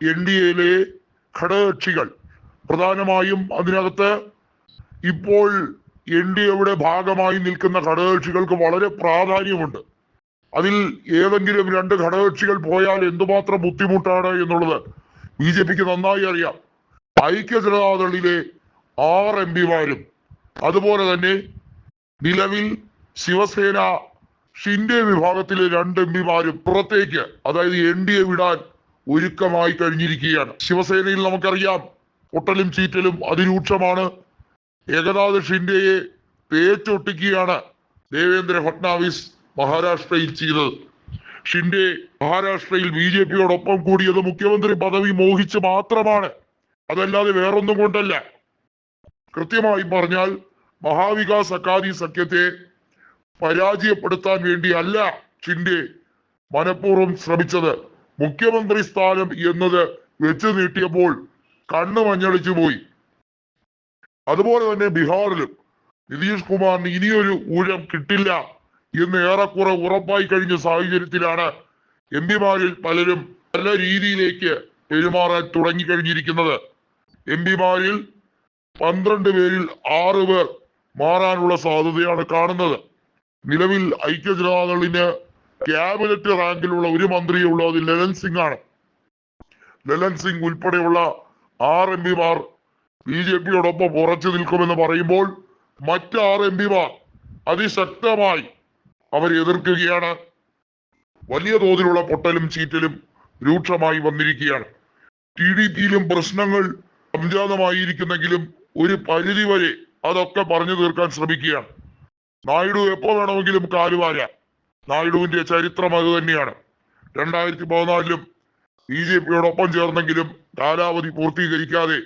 N D എയിലെ ഘടകകക്ഷികൾ. പ്രധാനമായും അതിനകത്ത് ഇപ്പോൾ എൻ ഡി എയുടെ ഭാഗമായി നിൽക്കുന്ന ഘടകകക്ഷികൾക്ക് വളരെ പ്രാധാന്യമുണ്ട്. അതിൽ ഏതെങ്കിലും രണ്ട് ഘടകകക്ഷികൾ പോയാൽ എന്തുമാത്രം ബുദ്ധിമുട്ടാണ് എന്നുള്ളത് ബി ജെ പിക്ക് നന്നായി അറിയാം. ഐക്യ ജനതാദളിലെ ആറ് എം പിമാരും അതുപോലെ തന്നെ നിലവിൽ ശിവസേന ഷിൻഡെ വിഭാഗത്തിലെ രണ്ട് എം പിമാരും പുറത്തേക്ക് അതായത് എൻ ഡി എ വിടാൻ ഒരുക്കമായി കഴിഞ്ഞിരിക്കുകയാണ്. ശിവസേനയിൽ നമുക്കറിയാം പൊട്ടലും ചീറ്റലും അതിരൂക്ഷമാണ്. ഏകനാഥ് ഷിൻഡെയെ തേച്ചൊട്ടിക്കുകയാണ് ദേവേന്ദ്ര ഫട്നാവിസ് മഹാരാഷ്ട്രയിൽ ചെയ്തത്. ഷിൻഡെ മഹാരാഷ്ട്രയിൽ ബി ജെ പിയോടൊപ്പം കൂടിയത് മുഖ്യമന്ത്രി പദവി മോഹിച്ച് മാത്രമാണ്. അതല്ലാതെ വേറൊന്നും കൊണ്ടല്ല. കൃത്യമായി പറഞ്ഞാൽ മഹാവികാസ് അക്കാദി സഖ്യത്തെ പരാജയപ്പെടുത്താൻ വേണ്ടിയല്ല ഷിൻഡെ മനഃപൂർവം ശ്രമിച്ചത്. മുഖ്യമന്ത്രി സ്ഥാനം എന്നത് വെച്ച് നീട്ടിയപ്പോൾ കണ്ണ് മഞ്ഞളിച്ചു പോയി. അതുപോലെ തന്നെ ബീഹാറിലും നിതീഷ് കുമാറിന് ഇനിയൊരു ഊഴം കിട്ടില്ല എന്ന് ഏറെക്കുറെ ഉറപ്പായി കഴിഞ്ഞ സാഹചര്യത്തിലാണ് എം പിമാരിൽ പലരും പല രീതിയിലേക്ക് പെരുമാറാൻ തുടങ്ങിക്കഴിഞ്ഞിരിക്കുന്നത്. എം പിമാരിൽ പന്ത്രണ്ട് പേരിൽ ആറ് പേർ മാറാനുള്ള സാധ്യതയാണ് കാണുന്നത്. നിലവിൽ ഐക്യ ജനതാദളിന് ക്യാബിനറ്റ് റാങ്കിലുള്ള ഒരു മന്ത്രിയേ ഉള്ളൂ അത് ലലൻ സിംഗ് ആണ്. ലലൻ സിംഗ് ഉൾപ്പെടെയുള്ള ആറ് എം പിമാർ ബി ജെ പിയോടൊപ്പം ഉറച്ചു നിൽക്കുമെന്ന് പറയുമ്പോൾ മറ്റ് ആറ് എം പിമാർ അതിശക്തമായി അവർ എതിർക്കുകയാണ്. വലിയ തോതിലുള്ള പൊട്ടലും ചീറ്റലും രൂക്ഷമായി വന്നിരിക്കുകയാണ്. ടി ഡി പിയിലും പ്രശ്നങ്ങൾ സംജാതമായിരിക്കുന്നെങ്കിലും ഒരു പരിധി വരെ അതൊക്കെ പറഞ്ഞു തീർക്കാൻ ശ്രമിക്കുകയാണ്. നായിഡു എപ്പോ വേണമെങ്കിലും കാലുവാരാം. നായിഡുവിന്റെ ചരിത്രം അത് തന്നെയാണ്. രണ്ടായിരത്തി പതിനാലിലും ബി ജെ പിയോടൊപ്പം ചേർന്നെങ്കിലും കാലാവധി പൂർത്തീകരിക്കാതെ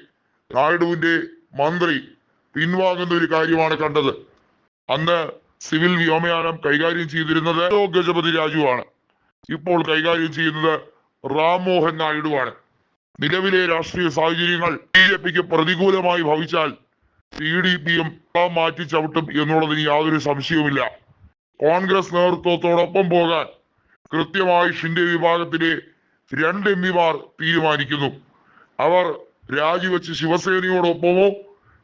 നായിഡുവിന്റെ മന്ത്രി പിൻവാങ്ങുന്ന ഒരു കാര്യമാണ് കണ്ടത്. അന്ന് സിവിൽ വ്യോമയാനം കൈകാര്യം ചെയ്തിരുന്നത് ഗജപതി രാജുവാണ്. ഇപ്പോൾ കൈകാര്യം ചെയ്യുന്നത് റാം മോഹൻ നായിഡുവാണ്. നിലവിലെ രാഷ്ട്രീയ സാഹചര്യങ്ങൾ ബി ജെ പിക്ക് പ്രതികൂലമായി ഭവിച്ചാൽ സി ഡി പിയും മാറ്റി ചവിട്ടും എന്നുള്ളതിന് യാതൊരു സംശയവുമില്ല. കോൺഗ്രസ് നേതൃത്വത്തോടൊപ്പം പോകാൻ കൃത്യമായി ഷിൻഡെ വിഭാഗത്തിലെ രണ്ട് എം പിമാർ തീരുമാനിക്കുന്നു. അവർ രാജിവെച്ച് ശിവസേനയോടൊപ്പമോ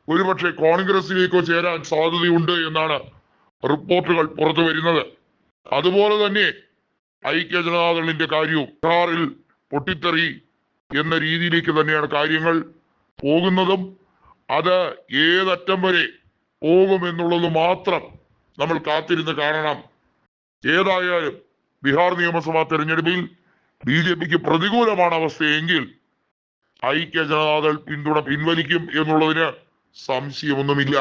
ഒരുപക്ഷെ കോൺഗ്രസിലേക്കോ ചേരാൻ സാധ്യതയുണ്ട് എന്നാണ് റിപ്പോർട്ടുകൾ പുറത്തു വരുന്നത്. അതുപോലെ തന്നെ ഐക്യ ജനതാദളിന്റെ കാര്യവും ബീഹാറിൽ പൊട്ടിത്തെറി എന്ന രീതിയിലേക്ക് തന്നെയാണ് കാര്യങ്ങൾ പോകുന്നതും അത് ഏതറ്റം വരെ പോകുമെന്നുള്ളത് മാത്രം നമ്മൾ കാത്തിരുന്ന് കാണണം. ഏതായാലും ബീഹാർ നിയമസഭാ തെരഞ്ഞെടുപ്പിൽ ബി ജെ പിക്ക് പ്രതികൂലമാണ് അവസ്ഥയെങ്കിൽ ഐക്യ ജനതാദൾ പിന്തുണ പിൻവലിക്കും എന്നുള്ളതിന് സംശയമൊന്നുമില്ല.